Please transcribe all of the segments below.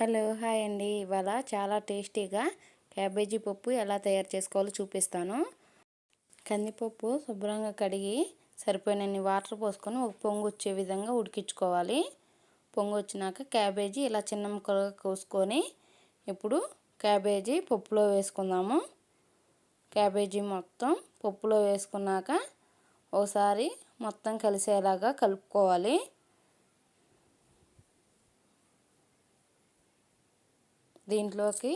Hello hi అండి. ఇవాళ చాలా టేస్టీగా క్యాబేజీ పప్పు ఎలా తయారు చేసుకోవాలో చూపిస్తాను. కందిపప్పు శుభ్రంగా కడిగి సరిపోయినన్ని వాటర్ పోసుకొని ఒక పొంగు వచ్చే విధంగా ఉడికించుకోవాలి. పొంగు వచ్చినాక క్యాబేజీ ఇలా చిన్న ముక్కలుగా కోసుకొని ఇప్పుడు క్యాబేజీ పప్పులో వేసుకుందాము. క్యాబేజీ మొత్తం పప్పులో వేసుకున్నాక ఒకసారి మొత్తం కలిసేలాగా కలుపుకోవాలి. దీంట్లోకి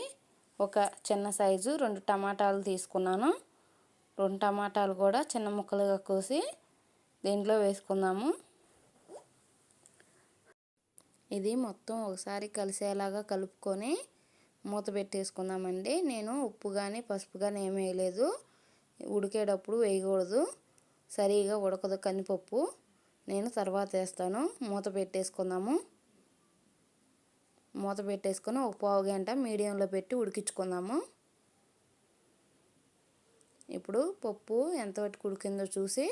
ఒక చిన్న సైజు రెండు టమాటాలు తీసుకున్నాను. రెండు టమాటాలు కూడా చిన్న ముక్కలుగా కోసి దీంట్లో వేసుకుందాము. ఇది మొత్తం ఒకసారి కలిసేలాగా కలుపుకొని మూత పెట్టేసుకుందామండి. నేను ఉప్పు కానీ పసుపు కానీ ఏమి వేయలేదు. ఉడికేటప్పుడు వేయకూడదు. సరిగా ఉడకదు కందిపప్పు నేను తర్వాత వేస్తాను. మూత పెట్టేసుకుందాము. మూత పెట్టేసుకొని ఒక పావు గంట మీడియంలో పెట్టి ఉడికించుకుందాము. ఇప్పుడు పప్పు ఎంతవరకు ఉడికిందో చూసి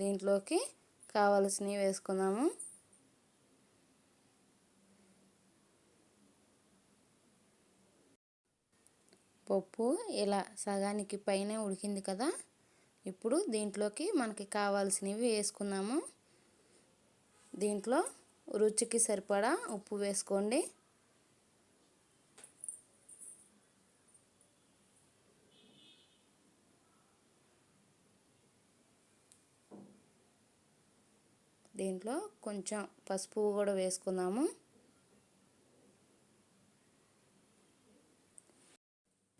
దీంట్లోకి కావలసినవి వేసుకుందాము. పప్పు ఇలా సగానికి పైన ఉడికింది కదా ఇప్పుడు దీంట్లోకి మనకి కావాల్సినవి వేసుకుందాము. దీంట్లో రుచికి సరిపడా ఉప్పు వేసుకోండి. దీంట్లో కొంచెం పసుపు కూడా వేసుకుందాము.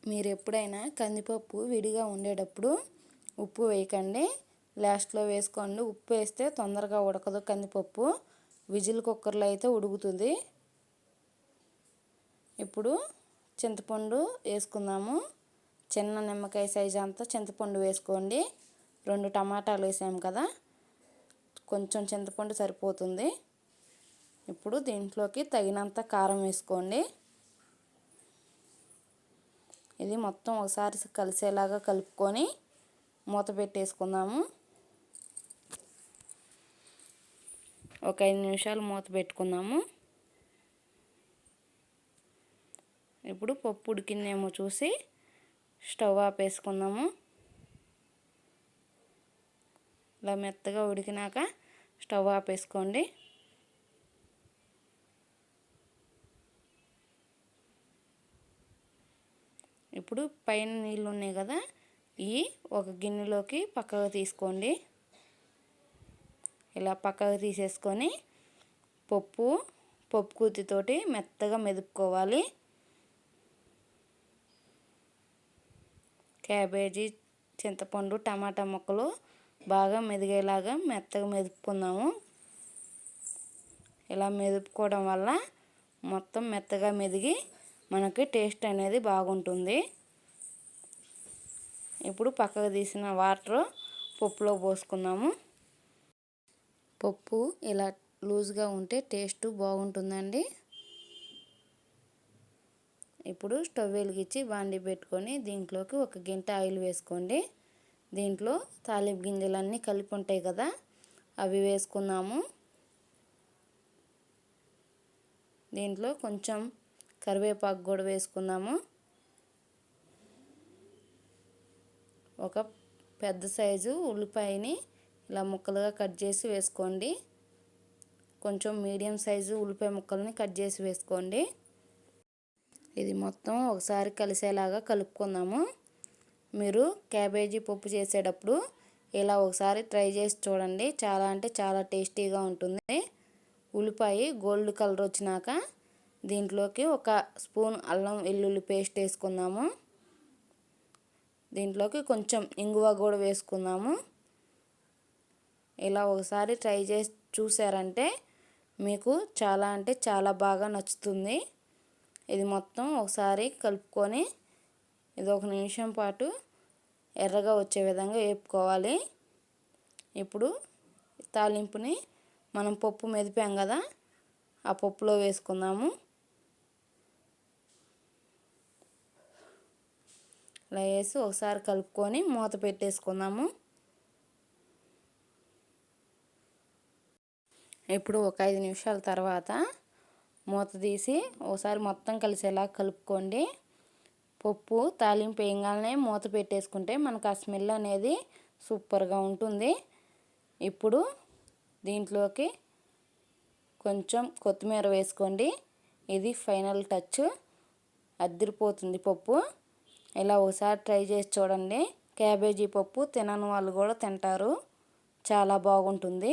మీరు ఎప్పుడైనా కందిపప్పు విడిగా ఉండేటప్పుడు ఉప్పు వేయకండి. లాస్ట్లో వేసుకోండి. ఉప్పు వేస్తే తొందరగా ఉడకదు కందిపప్పు. విజిల్ కుక్కర్లో అయితే ఉడుకుతుంది. ఇప్పుడు చింతపండు వేసుకుందాము. చిన్న నిమ్మకాయ సైజు అంతా చింతపండు వేసుకోండి. రెండు టమాటాలు వేసాము కదా కొంచెం చింతపండు సరిపోతుంది. ఇప్పుడు దీంట్లోకి తగినంత కారం వేసుకోండి. ఇది మొత్తం ఒకసారి కలిసేలాగా కలుపుకొని మూత పెట్టేసుకుందాము. ఒక ఐదు నిమిషాలు మూత పెట్టుకుందాము. ఇప్పుడు పప్పు ఉడికిందేమో చూసి స్టవ్ ఆపేసుకుందాము ఇలా మెత్తగా ఉడికినాక స్టవ్ ఆపేసుకోండి ఇప్పుడు పైన నీళ్ళు ఉన్నాయి కదా ఇవి ఒక గిన్నెలోకి పక్కగా తీసుకోండి. ఇలా పక్కకు తీసేసుకొని పప్పు పప్పు కూతితోటి మెత్తగా మెదుపుకోవాలి. క్యాబేజీ చింతపండు టమాటా ముక్కలు బాగా మెదిగేలాగా మెత్తగా మెదుపుకుందాము. ఇలా మెదుపుకోవడం వల్ల మొత్తం మెత్తగా మెదిగి మనకి టేస్ట్ అనేది బాగుంటుంది. ఇప్పుడు పక్కకు తీసిన వాటర్ పప్పులో పోసుకుందాము. పప్పు ఇలా లూజ్గా ఉంటే టేస్ట్ బాగుంటుందండి. ఇప్పుడు స్టవ్ వెలిగించి బాండి పెట్టుకొని దీంట్లోకి ఒక గింట ఆయిల్ వేసుకోండి. దీంట్లో తాలింపు గింజలన్నీ కలిపి ఉంటాయి కదా అవి వేసుకుందాము. దీంట్లో కొంచెం కరివేపాకు కూడా వేసుకుందాము. ఒక పెద్ద సైజు ఉల్లిపాయని ఇలా ముక్కలుగా కట్ చేసి వేసుకోండి. కొంచెం మీడియం సైజు ఉల్లిపాయ ముక్కల్ని కట్ చేసి వేసుకోండి. ఇది మొత్తం ఒకసారి కలిసేలాగా కలుపుకుందాము. మీరు క్యాబేజీ పప్పు చేసేటప్పుడు ఇలా ఒకసారి ట్రై చేసి చూడండి. చాలా అంటే చాలా టేస్టీగా ఉంటుంది. ఉల్లిపాయ గోల్డ్ కలర్ వచ్చినాక దీంట్లోకి ఒక స్పూన్ అల్లం వెల్లుల్లి పేస్ట్ వేసుకుందాము. దీంట్లోకి కొంచెం ఇంగువ కూడా వేసుకుందాము. ఇలా ఒకసారి ట్రై చేసి చూసారంటే మీకు చాలా అంటే చాలా బాగా నచ్చుతుంది. ఇది మొత్తం ఒకసారి కలుపుకొని ఇది ఒక నిమిషం పాటు ఎర్రగా వచ్చే విధంగా వేపుకోవాలి. ఇప్పుడు తాలింపుని మనం పప్పు మెదిపాం కదా ఆ పప్పులో వేసుకుందాము. ఇలా వేసి ఒకసారి కలుపుకొని మూత పెట్టేసుకుందాము. ఇప్పుడు ఒక ఐదు నిమిషాల తర్వాత మూత తీసి ఒకసారి మొత్తం కలిసేలా కలుపుకోండి. పప్పు తాలింపు వేయగానే మూత పెట్టేసుకుంటే మనకు ఆ స్మెల్ అనేది సూపర్గా ఉంటుంది. ఇప్పుడు దీంట్లోకి కొంచెం కొత్తిమీర వేసుకోండి. ఇది ఫైనల్ టచ్. అద్దరిపోతుంది పప్పు. ఇలా ఒకసారి ట్రై చేసి చూడండి. క్యాబేజీ పప్పు తినని వాళ్ళు కూడా తింటారు. చాలా బాగుంటుంది.